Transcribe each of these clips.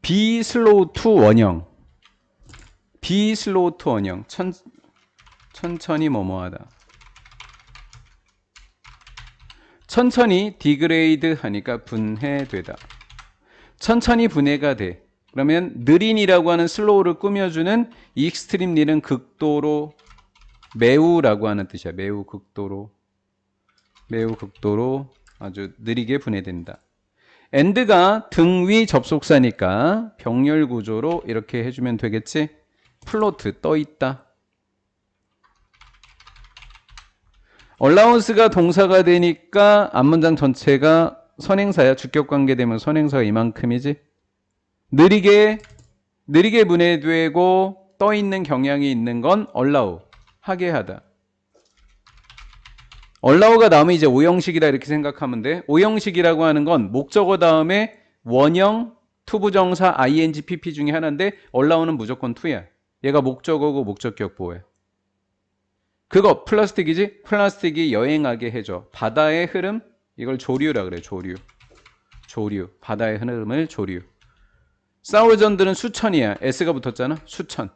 B 슬로우 투 원형. B 슬로우 투 원형. 천, 천천히 뭐뭐하다. 천천히 디그레이드 하니까 분해되다. 천천히 분해가 돼. 그러면 느린이라고 하는 슬로우를 꾸며주는 익스트림 릴은 극도로 매우라고 하는 뜻이야. 매우 극도로 매우 극도로 아주 느리게 분해된다. 엔드가 등위 접속사니까 병렬 구조로 이렇게 해주면 되겠지? 플로트 떠 있다. 얼라운스가 동사가 되니까 앞문장 전체가 선행사야. 주격 관계 되면 선행사가 이만큼이지. 느리게 느리게 분해되고 떠 있는 경향이 있는 건 allow 하게 하다. Allow가 나오면 이제 오형식이다 이렇게 생각하면 돼. 오형식이라고 하는 건 목적어 다음에 원형 투부정사 ing pp 중에 하나인데 allow는 무조건 to야. 얘가 목적어고 목적격 보호야. 그거 플라스틱이지? 플라스틱이 여행하게 해줘. 바다의 흐름 이걸 조류라 그래. 조류. 조류. 바다의 흐름을 조류. 사우전드는 수천이야. S가 붙었잖아. 수천.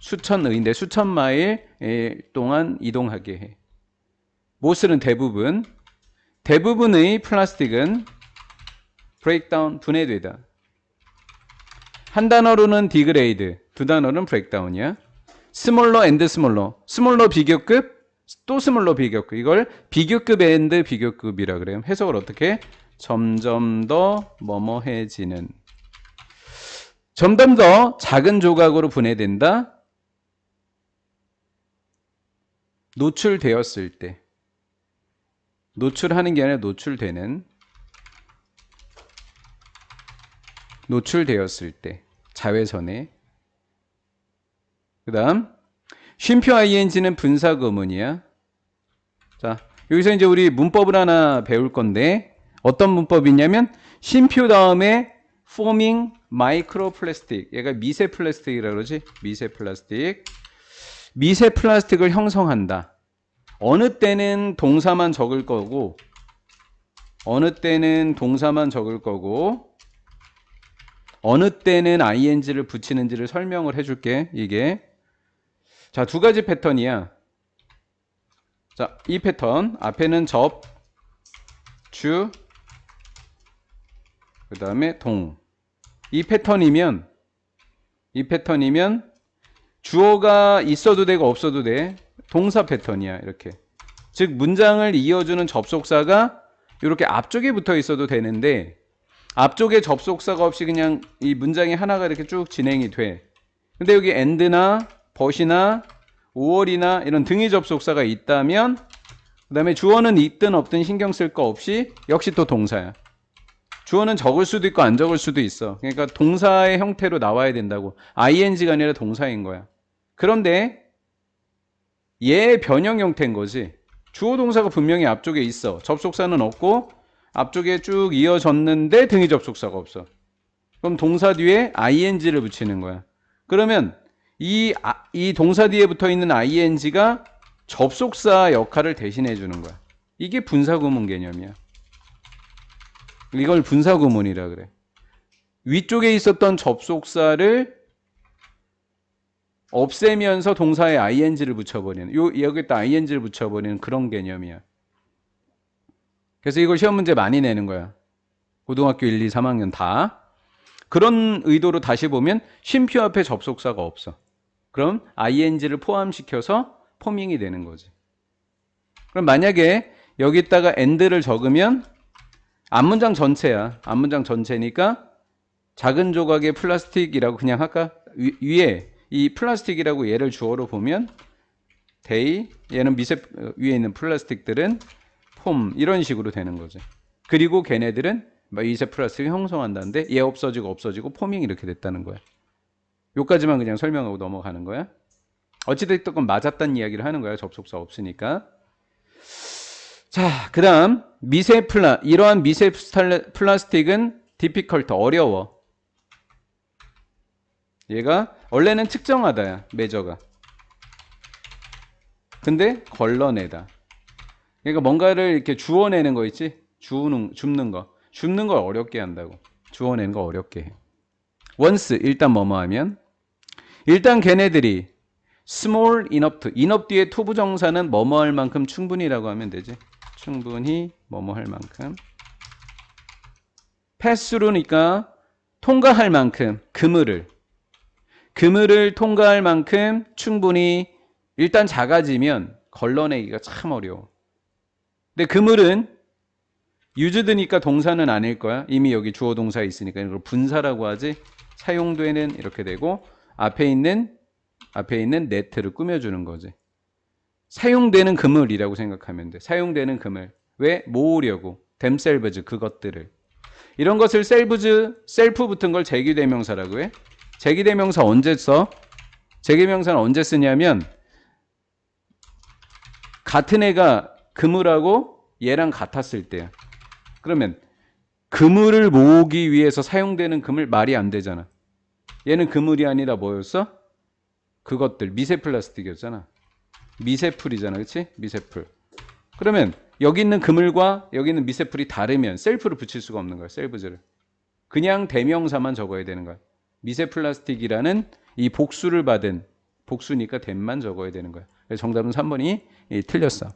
수천 의인데 수천 마일 동안 이동하게 해. 모슬은 대부분. 대부분의 플라스틱은 브레이크다운 분해되다. 한 단어로는 디그레이드, 두 단어는 브레이크다운이야. 스몰러 앤드 스몰러. 스몰러 비교급, 또 스몰러 비교급. 이걸 비교급 앤드 비교급이라 그래요. 해석을 어떻게? 해? 점점 더 뭐뭐해지는. 점점 더 작은 조각으로 분해된다. 노출되었을 때. 노출하는 게 아니라 노출되는. 노출되었을 때. 자외선에. 그 다음, 쉼표 ing는 분사 구문이야. 자, 여기서 이제 우리 문법을 하나 배울 건데, 어떤 문법이냐면, 쉼표 다음에 forming microplastic. 얘가 미세 플라스틱이라고 그러지? 미세 플라스틱. 미세 플라스틱을 형성한다. 어느 때는 동사만 적을 거고, 어느 때는 동사만 적을 거고, 어느 때는 ing를 붙이는지를 설명을 해줄게. 이게 자, 두 가지 패턴이야. 자, 이 패턴. 앞에는 접, 주, 그 다음에 동. 이 패턴이면, 이 패턴이면, 주어가 있어도 되고 없어도 돼. 동사 패턴이야. 이렇게. 즉, 문장을 이어주는 접속사가 이렇게 앞쪽에 붙어 있어도 되는데, 앞쪽에 접속사가 없이 그냥 이 문장이 하나가 이렇게 쭉 진행이 돼. 근데 여기 and나 벗이나 5월이나 이런 등위 접속사가 있다면 그 다음에 주어는 있든 없든 신경 쓸 거 없이 역시 또 동사야. 주어는 적을 수도 있고 안 적을 수도 있어. 그러니까 동사의 형태로 나와야 된다고. ing가 아니라 동사인 거야. 그런데 얘의 변형 형태인 거지. 주어 동사가 분명히 앞쪽에 있어. 접속사는 없고 앞쪽에 쭉 이어졌는데 등위 접속사가 없어. 그럼 동사 뒤에 ing를 붙이는 거야. 그러면 이, 아, 이 동사 뒤에 붙어 있는 ing가 접속사 역할을 대신해 주는 거야. 이게 분사구문 개념이야. 이걸 분사구문이라 그래. 위쪽에 있었던 접속사를 없애면서 동사에 ing를 붙여버리는, 요, 여기다 ing를 붙여버리는 그런 개념이야. 그래서 이걸 시험 문제 많이 내는 거야. 고등학교 1, 2, 3학년 다. 그런 의도로 다시 보면 쉼표 앞에 접속사가 없어. 그럼 ing를 포함시켜서 포밍이 되는 거지. 그럼 만약에 여기다가 and를 적으면 앞문장 전체야. 앞문장 전체니까 작은 조각의 플라스틱이라고 그냥 할까? 위, 에 이 플라스틱이라고 얘를 주어로 보면 데이 얘는 미세 어, 위에 있는 플라스틱들은 폼 이런 식으로 되는 거지. 그리고 걔네들은 미세 플라스틱을 형성한다는데 얘 없어지고 없어지고 포밍 이렇게 됐다는 거야. 요까지만 그냥 설명하고 넘어가는 거야. 어찌됐든 맞았다는 이야기를 하는 거야. 접속사 없으니까. 자, 그 다음, 미세 플라, 이러한 미세 플라스틱은 디피컬트, 어려워. 얘가, 원래는 측정하다야, 메저가. 근데 걸러내다. 그러니까 뭔가를 이렇게 주워내는 거 있지? 주는, 줍는 거. 줍는 걸 어렵게 한다고. 주워내는 거 어렵게 해. once 일단 뭐뭐 하면 일단 걔네들이 small enough to enough 뒤에 to 부정사는 뭐뭐 할 만큼 충분히라고 하면 되지. 충분히 뭐뭐 할 만큼 through니까 통과할 만큼 그물을 그물을 통과할 만큼 충분히 일단 작아지면 걸러내기가 참 어려워. 근데 그물은 유즈드니까 동사는 아닐 거야. 이미 여기 주어 동사 있으니까 이걸 분사라고 하지. 사용되는 이렇게 되고 앞에 있는 앞에 있는 네트를 꾸며주는 거지. 사용되는 그물이라고 생각하면 돼. 사용되는 그물. 왜 모으려고 댐셀브즈 그것들을 이런 것을 셀브즈 셀프 붙은 걸 제기대명사라고 해. 제기대명사 언제 써? 제기대명사는 언제 쓰냐면 같은 애가 그물하고 얘랑 같았을 때야. 그러면 그물을 모으기 위해서 사용되는 그물 말이 안 되잖아. 얘는 그물이 아니라 뭐였어? 그것들 미세 플라스틱이었잖아. 미세풀이잖아. 그렇지? 미세풀. 그러면 여기 있는 그물과 여기 있는 미세풀이 다르면 셀프를 붙일 수가 없는 거야. 셀브즈를. 그냥 대명사만 적어야 되는 거야. 미세 플라스틱이라는 이 복수를 받은 복수니까 댐만 적어야 되는 거야. 그래서 정답은 3번이 틀렸어.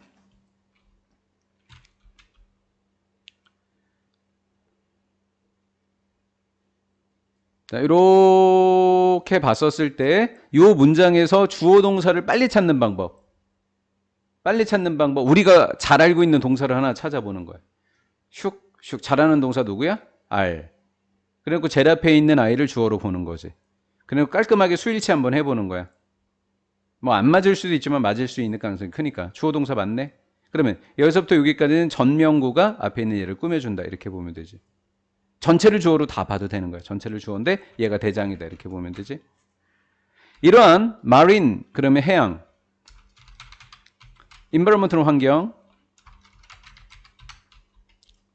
자, 이렇게 봤었을 때 이 문장에서 주어 동사를 빨리 찾는 방법. 빨리 찾는 방법. 우리가 잘 알고 있는 동사를 하나 찾아보는 거야. 슉, 슉. 잘하는 동사 누구야? 알. 그리고 제일 앞에 있는 아이를 주어로 보는 거지. 그리고 깔끔하게 수일치 한번 해보는 거야. 뭐 안 맞을 수도 있지만 맞을 수 있는 가능성이 크니까. 주어 동사 맞네? 그러면 여기서부터 여기까지는 전명구가 앞에 있는 얘를 꾸며준다. 이렇게 보면 되지. 전체를 주어로 다 봐도 되는 거야. 전체를 주어인데 얘가 대장이다. 이렇게 보면 되지. 이러한 마린 그러면 해양 인버런먼트는 환경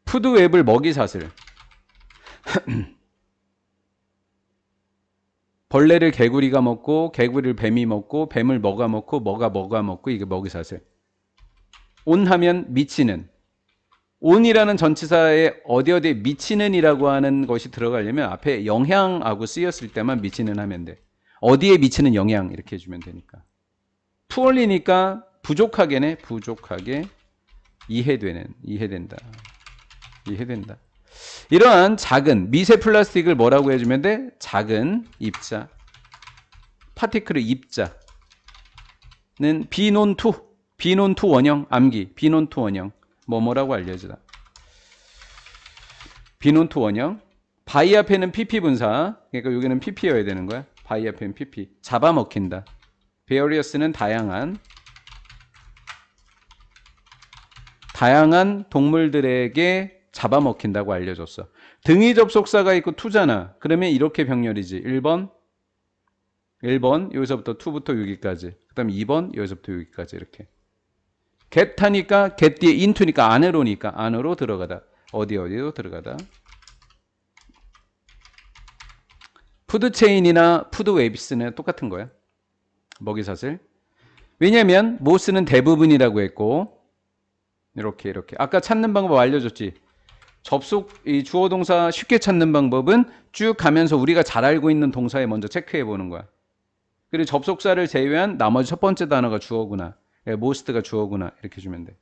푸드 웹을 먹이 사슬 벌레를 개구리가 먹고 개구리를 뱀이 먹고 뱀을 뭐가 먹고 뭐가 뭐가 먹고 이게 먹이 사슬 온 하면 미치는 온이라는 전치사에 어디 어디에 미치는이라고 하는 것이 들어가려면 앞에 영향하고 쓰였을 때만 미치는 하면 돼. 어디에 미치는 영향 이렇게 해주면 되니까. 푸얼리니까 부족하게네 부족하게 이해되는 이해된다. 이해된다. 이러한 작은 미세 플라스틱을 뭐라고 해주면 돼? 작은 입자 파티클의 입자는 비논투 비논투 원형 암기 비논투 원형 뭐 뭐라고 알려주다. 비논투 원형. 바이 앞에는 PP 분사. 그러니까 여기는 PP여야 되는 거야. 바이 앞에는 PP. 잡아먹힌다. 베어리어스는 다양한 다양한 동물들에게 잡아먹힌다고 알려줬어. 등위 접속사가 있고 투잖아. 그러면 이렇게 병렬이지. 1번 1번 여기서부터 2부터 6기까지. 그 다음 2번 여기서부터 6기까지 이렇게. get 하니까 get 뒤에 into니까 안으로니까 안으로 들어가다. 어디 어디로 들어가다. 푸드체인이나 푸드웨비스는 똑같은 거야. 먹이사슬. 왜냐면 모스는 대부분이라고 했고 이렇게 이렇게 아까 찾는 방법 알려줬지. 접속 이 주어 동사 쉽게 찾는 방법은 쭉 가면서 우리가 잘 알고 있는 동사에 먼저 체크해 보는 거야. 그리고 접속사를 제외한 나머지 첫 번째 단어가 주어구나. 모스트가 주어구나 이렇게 주면 돼.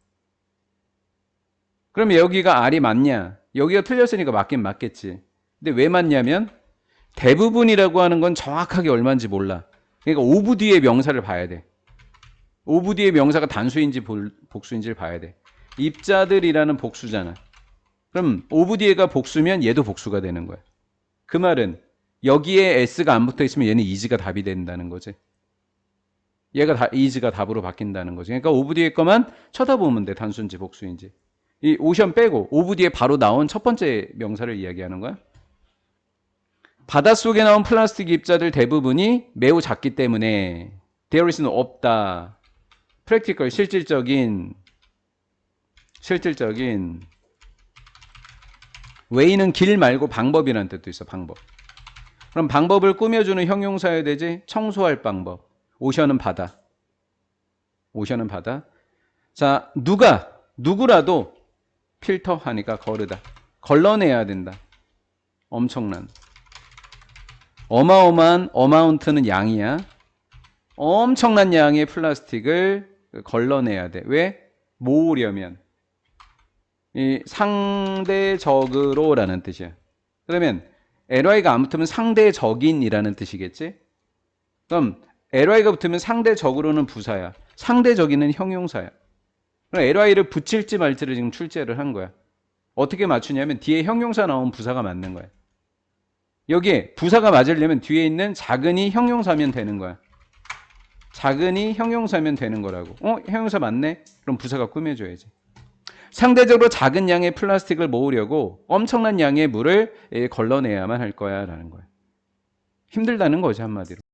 그럼 여기가 R이 맞냐? 여기가 틀렸으니까 맞긴 맞겠지. 근데 왜 맞냐면 대부분이라고 하는 건 정확하게 얼마인지 몰라. 그러니까 오브 뒤에 명사를 봐야 돼. 오브 뒤에 명사가 단수인지 복수인지를 봐야 돼. 입자들이라는 복수잖아. 그럼 오브 뒤에가 복수면 얘도 복수가 되는 거야. 그 말은 여기에 s가 안 붙어 있으면 얘는 이지가 답이 된다는 거지. 얘가 다 이지가 답으로 바뀐다는 거지. 그러니까 오브 뒤에 거만 쳐다보면 돼. 단순지 복수인지. 이 오션 빼고 오브 뒤에 바로 나온 첫 번째 명사를 이야기하는 거야. 바닷속에 나온 플라스틱 입자들 대부분이 매우 작기 때문에 there is는 없다. practical 실질적인 실질적인 way는 길 말고 방법이라는 뜻도 있어. 방법. 그럼 방법을 꾸며주는 형용사여야 되지. 청소할 방법. 오션은 바다. 오션은 바다. 자, 누가 누구라도 필터 하니까 거르다. 걸러내야 된다. 엄청난. 어마어마한 어마운트는 양이야. 엄청난 양의 플라스틱을 걸러내야 돼. 왜? 모으려면. 이 상대적으로라는 뜻이야. 그러면 ly가 안 붙으면 상대적인이라는 뜻이겠지? 그럼 ly가 붙으면 상대적으로는 부사야. 상대적인은 형용사야. 그럼 ly를 붙일지 말지를 지금 출제를 한 거야. 어떻게 맞추냐면 뒤에 형용사 나온 부사가 맞는 거야. 여기에 부사가 맞으려면 뒤에 있는 작은이 형용사면 되는 거야. 작은이 형용사면 되는 거라고. 어? 형용사 맞네? 그럼 부사가 꾸며줘야지. 상대적으로 작은 양의 플라스틱을 모으려고 엄청난 양의 물을 예, 걸러내야만 할 거야 라는 거야. 힘들다는 거지 한마디로.